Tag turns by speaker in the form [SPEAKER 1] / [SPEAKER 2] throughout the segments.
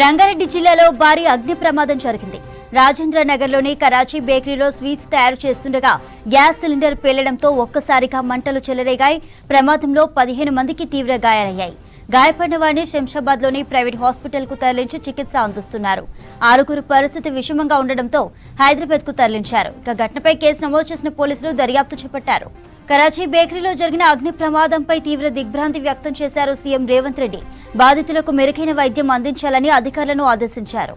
[SPEAKER 1] రంగారెడ్డి జిల్లాలో భారీ అగ్ని ప్రమాదం జరిగింది. రాజేంద్ర నగర్లోని కరాచీ బేకరీలో స్వీట్స్ తయారు చేస్తుండగా గ్యాస్ సిలిండర్ పేలడంతో ఒక్కసారిగా మంటలు చెలరేగాయి. ప్రమాదంలో పదిహేను మందికి తీవ్ర గాయాలయ్యాయి. గాయపడిన వారిని శంషాబాద్లోని ప్రైవేట్ హాస్పిటల్కు తరలించి చికిత్స అందిస్తున్నారు. ఆరుగురు పరిస్థితి విషమంగా ఉండడంతో హైదరాబాద్కు తరలించారు. ఇక ఘటనపై కేసు నమోదు చేసిన పోలీసులు దర్యాప్తు చేపట్టారు. కరాచీ బేకరీలో జరిగిన అగ్ని ప్రమాదంపై తీవ్ర దిగ్భ్రాంతి వ్యక్తం చేశారు సీఎం రేవంత్ రెడ్డి బాధితులకు మెరుగైన వైద్యం అందించాలని అధికారులను ఆదేశించారు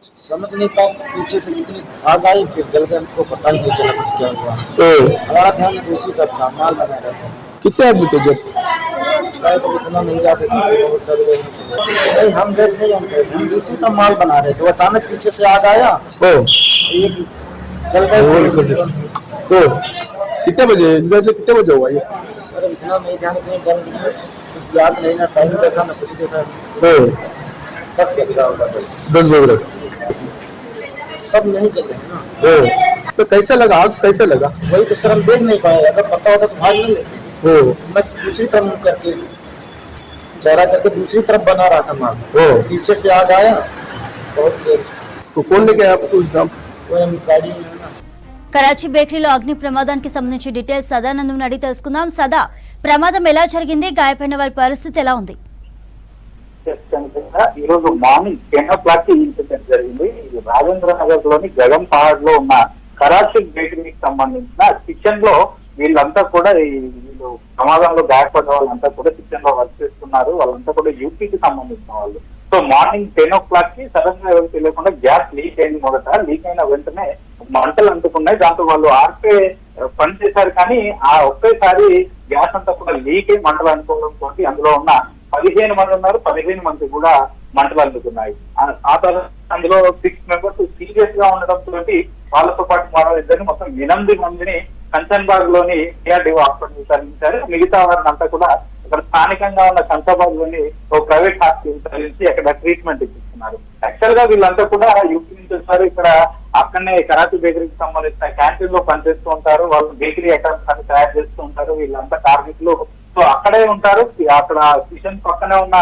[SPEAKER 2] कुछ समझ नहीं पाए पीछे से कितनी आग आई फिर जल गए हमको पता ही नहीं चला कुछ क्या हुआ
[SPEAKER 3] तो
[SPEAKER 2] हमारा ध्यान दूसरी तरफ था माल बना रहे थे
[SPEAKER 3] कितने आदमी थे जब
[SPEAKER 2] शायद अब इतना नहीं जाते थे बहुत डर गए थे। नहीं हम गैस नहीं ऑन करे थे हम दूसरी तरफ माल बना रहे थे वो अचानक पीछे से आग आया
[SPEAKER 3] ओ
[SPEAKER 2] एक जल गए
[SPEAKER 3] और फिर- तो कितने बजे? एग्जैक्टली कितने बजे हुआ ये
[SPEAKER 2] सर इतना नहीं ध्यान इतने गर्म कुछ याद नहीं ना टाइम देखा ना कुछ देखा।
[SPEAKER 3] तो
[SPEAKER 2] बज रहा होगा
[SPEAKER 3] दस बज रहे।
[SPEAKER 2] सब नहीं चल रहे ना।
[SPEAKER 3] तो कैसा लगा? आग कैसा लगा?
[SPEAKER 2] वही तो सर हम देख नहीं पाए। अगर पता होता तो भाग नहीं लेते। मैं दूसरी तरफ़ मुँह करके चेहरा करके दूसरी तरफ़ बना रहा था माल। पीछे से आग आया बहुत देर
[SPEAKER 3] तो कौन लेके आया आपको उस दाम
[SPEAKER 2] वो हम गाड़ी में।
[SPEAKER 1] కరాచీ బేకరీలో అగ్ని ప్రమాదానికి సంబంధించి డీటెయిల్స్ సదానందం అడిగి తెలుసుకుందాం. సదా ప్రమాదం ఎలా జరిగింది? గాయపడిన వారి పరిస్థితి ఎలా ఉంది?
[SPEAKER 4] ఈ రోజు మార్నింగ్ టెన్ ఓ క్లాక్కి ఇన్సిడెంట్ జరిగింది. ఇది రాజేంద్ర నగర్లోని గగం పహాడ్లో ఉన్న కరాచీ బేకరీకి సంబంధించిన కిచెన్లో వీళ్ళంతా కూడా వీళ్ళు ప్రమాదంలో గాయపడిన వాళ్ళంతా కూడా కిచెన్లో వర్క్ చేస్తున్నారు. వాళ్ళంతా కూడా యూపీకి సంబంధించిన వాళ్ళు. సో మార్నింగ్ టెన్ ఓ క్లాక్కి సడన్గా ఎవరికి తెలియకుండా గ్యాస్ లీక్ అయింది మొదట. లీక్ అయిన వెంటనే మంటలు అంటుకున్నాయి. దాంతో వాళ్ళు ఆర్పే పని చేశారు కానీ ఆ ఒక్కేసారి గ్యాస్ అంతా కూడా లీక్ అయి మంటలు అనుకోవడం తోటి అందులో ఉన్న పదిహేను మంది ఉన్నారు. పదిహేను మంది కూడా మంటలు అందుకున్నాయి ఆ- తర్వాత అందులో సిక్స్ మెంబర్స్ సీరియస్గా ఉండడం తోటి వాళ్ళతో పాటు మరో ఇద్దరిని మొత్తం ఎనిమిది మందిని కంచన్బాగ్లోని డిఆర్డిఓ హాస్పిటల్ తరలించారు. మిగతా వారిని అంతా కూడా ఇక్కడ స్థానికంగా ఉన్న శంషాబాద్లోని ఒక ప్రైవేట్ హాస్పిటల్ తరలించి అక్కడ ట్రీట్మెంట్ ఇప్పిస్తున్నారు. యాక్చువల్గా వీళ్ళంతా కూడా యూపీ నుంచి వచ్చారు ఇక్కడ అక్కడనే కరాచీ బేకరీకి సంబంధించిన క్యాంటీన్లో పనిచేస్తూ ఉంటారు. వాళ్ళు బేకరీ ఐటమ్స్ అన్ని తయారు చేస్తూ ఉంటారు. వీళ్ళంతా కార్మికులు సో అక్కడే ఉంటారు. అక్కడ కిచెన్ పక్కనే ఉన్న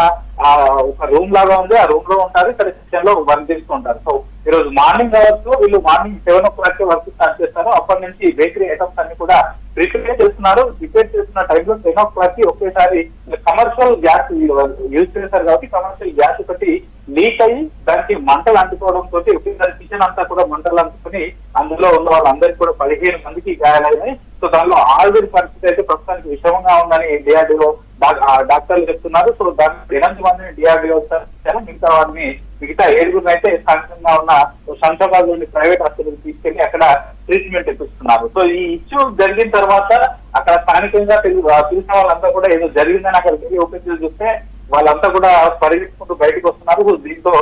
[SPEAKER 4] ఆ ఒక రూమ్ లాగా ఉంది. ఆ రూమ్లో ఉంటారు. ఇక్కడ కిచెన్లో వర్క్ చేస్తూ ఉంటారు. సో ఈ రోజు మార్నింగ్ అవర్స్ వీళ్ళు morning seven o'clock work start చేస్తారు. అప్పటి నుంచి బేకరీ ఐటమ్స్ అన్ని కూడా ప్రిపేర్ చేస్తున్నారు. ప్రిపేర్ చేస్తున్న టైంలో టెన్ ఓ క్లాక్కి ఒకేసారి కమర్షియల్ గ్యాస్ యూజ్ చేశారు కాబట్టి కమర్షియల్ గ్యాస్ ఒకటి లీక్ అయ్యి దానికి మంటలు అంటుకోవడం తోటి ఒకేసారి కిచెన్ అంతా కూడా మంటలు అంటుకుని అందులో ఉన్న వాళ్ళందరికీ కూడా పదిహేను మందికి గాయాలయ్యాయి సో దానిలో ఆరుగురి పరిస్థితి అయితే ప్రస్తుతానికి విషమంగా ఉందని డిఆర్డీఓ డాక్టర్లు చెప్తున్నారు. సో దాని ఎనిమిది మందిని డిఆర్డీఓ మిగతా వారిని మిగతా ఏడుగురిని అయితే స్థానికంగా ఉన్న శంషాబాద్లోని ప్రైవేట్ హాస్పిటల్ తీసుకెళ్ళి అక్కడ ట్రీట్మెంట్ ఇప్పిస్తున్నారు. సో ఈ ఇష్యూ జరిగిన తర్వాత అక్కడ స్థానికంగా తెలిసిన వాళ్ళంతా కూడా ఏదో జరిగిందని అక్కడ తిరిగి ఓపెన్ చేసి చూస్తే వాళ్ళంతా కూడా పరిగెత్తుకుంటూ బయటకు వస్తున్నారు. దీంతో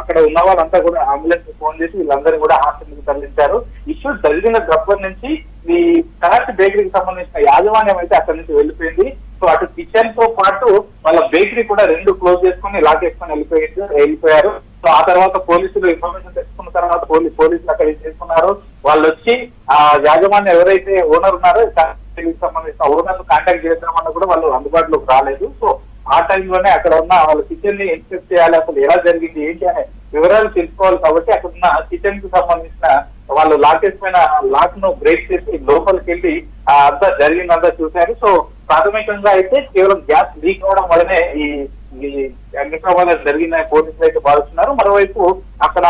[SPEAKER 4] అక్కడ ఉన్న వాళ్ళంతా కూడా అంబులెన్స్ ఫోన్ చేసి వీళ్ళందరినీ కూడా హాస్పిటల్కి తరలించారు. ఇష్యూ జరిగిన దగ్గర నుంచి ఈ కరెక్ట్ బేకరీకి సంబంధించిన యాజమాన్యం అయితే అక్కడి నుంచి వెళ్ళిపోయింది. సో అటు కిచెన్తో పాటు వాళ్ళ బేకరీ కూడా రెండు క్లోజ్ చేసుకుని లాక్ చేసుకొని వెళ్ళిపోయి వెళ్ళిపోయారు. సో ఆ తర్వాత పోలీసులు ఇన్ఫర్మేషన్ తెలుసుకున్న తర్వాత పోలీ పోలీసులు అక్కడ చేసుకున్నారు వాళ్ళు వచ్చి ఆ యాజమాన్యం ఎవరైతే ఓనర్ ఉన్నారో సంబంధించిన ఓనర్ కాంటాక్ట్ చేద్దామన్నా కూడా వాళ్ళు అందుబాటులోకి రాలేదు. సో ఆ టైంలోనే అక్కడ ఉన్న వాళ్ళ కిచెన్ని ఇన్స్పెక్ట్ చేయాలి అసలు ఎలా జరిగింది ఏంటి అనే వివరాలు తెలుసుకోవాలి కాబట్టి అక్కడ ఉన్న కిచెన్కి సంబంధించిన వాళ్ళు లాక్ పైన లాక్ను బ్రేక్ చేసి లోపలికి వెళ్ళి ఆ అంతా జరిగిందంతా చూశారు. సో ప్రాథమికంగా అయితే కేవలం గ్యాస్ లీక్ అవడం వల్లనే ఈ ఈ అగ్ని జరిగిందని పోలీసులు అయితే భావిస్తున్నారు. మరోవైపు అక్కడ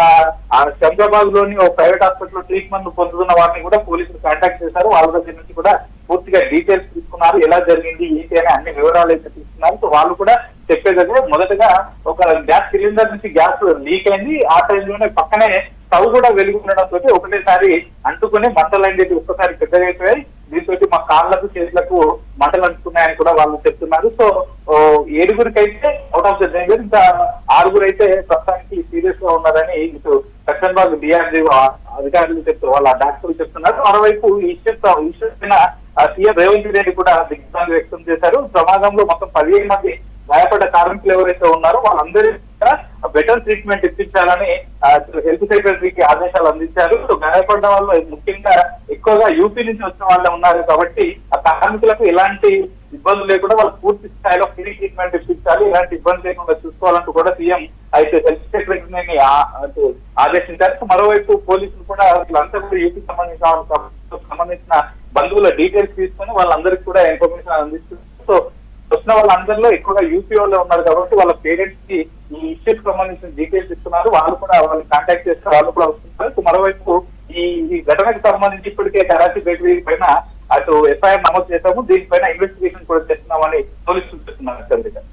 [SPEAKER 4] ఆ శంషాబాద్లోని ఒక ప్రైవేట్ హాస్పిటల్ ట్రీట్మెంట్ పొందుతున్న వారిని కూడా పోలీసులు కాంటాక్ట్ చేశారు. వాళ్ళ దగ్గర నుంచి కూడా పూర్తిగా డీటెయిల్స్ తీసుకున్నారు. ఎలా జరిగింది ఏంటి అని అన్ని వివరాలు అయితే తీసుకున్నారు. సో వాళ్ళు కూడా చెప్పేది మొదటగా ఒక గ్యాస్ సిలిండర్ నుంచి గ్యాస్ లీక్ అయింది. ఆ టైంలోనే పక్కనే స్టవ్ కూడా వెలుగు ఉండడంతో ఒకటేసారి అంటుకుని మంటలు అనేది ఒక్కసారి పెద్దగా అయిపోయాయి. దీంతో మా కాళ్ళకు చేతులకు మంటలు అంటుకున్నాయని కూడా వాళ్ళు చెప్తున్నారు. సో ఏడుగురికైతే ఏడుగురికి అయితే అవుట్ ఆఫ్ ద డేంజర్ ఇంకా ఆరుగురు అయితే ప్రస్తుతానికి సీరియస్గా ఉన్నారని ఇటు సక్షన్బాగ్ డిఆర్జీ అధికారులు చెప్తారు వాళ్ళ డాక్టర్లు చెప్తున్నారు. మరోవైపు ఈ ఇష్యూ సీఎం రేవంత్ రెడ్డి కూడా దిగ్భ్రాంతి వ్యక్తం చేశారు. ప్రమాదంలో మొత్తం పదిహేను మంది గాయపడ్డ కార్మికులు ఎవరైతే ఉన్నారో వాళ్ళందరూ బెటర్ ట్రీట్మెంట్ ఇప్పించాలని హెల్త్ సెక్రటరీకి ఆదేశాలు అందించారు. సో గాయపడ్డ వాళ్ళు ముఖ్యంగా ఎక్కువగా యూపీ నుంచి వచ్చిన వాళ్ళే ఉన్నారు కాబట్టి ఆ కార్మికులకు ఎలాంటి ఇబ్బందులు లేకుండా వాళ్ళు పూర్తి స్థాయిలో ఫ్రీ ట్రీట్మెంట్ ఇప్పించాలి. ఎలాంటి ఇబ్బంది లేకుండా చూసుకోవాలంటూ కూడా సీఎం అయితే హెల్త్ సెక్రటరీని ఆదేశించారు. మరోవైపు పోలీసులు కూడా వీళ్ళంతా కూడా యూపీ సంబంధించిన సంబంధించిన బంధువుల డీటెయిల్స్ తీసుకొని వాళ్ళందరికీ కూడా ఇన్ఫర్మేషన్ అందిస్తున్నారు. సో వచ్చిన వాళ్ళందరిలో ఎక్కువగా యూపీ వాళ్ళు ఉన్నారు కాబట్టి వాళ్ళ పేరెంట్స్కి ఈ ఇష్యూకి సంబంధించిన డీటెయిల్స్ ఇస్తున్నారు. వాళ్ళు కూడా వాళ్ళని కాంటాక్ట్ చేస్తే వాళ్ళు కూడా వస్తున్నారు మరోవైపు ఈ ఈ ఘటనకు సంబంధించి ఇప్పటికే కరాచీ బేకరీ పైన అటు ఎఫ్ఐఆర్ నమోదు చేశాము. దీనిపైన ఇన్వెస్టిగేషన్ కూడా చేస్తున్నామని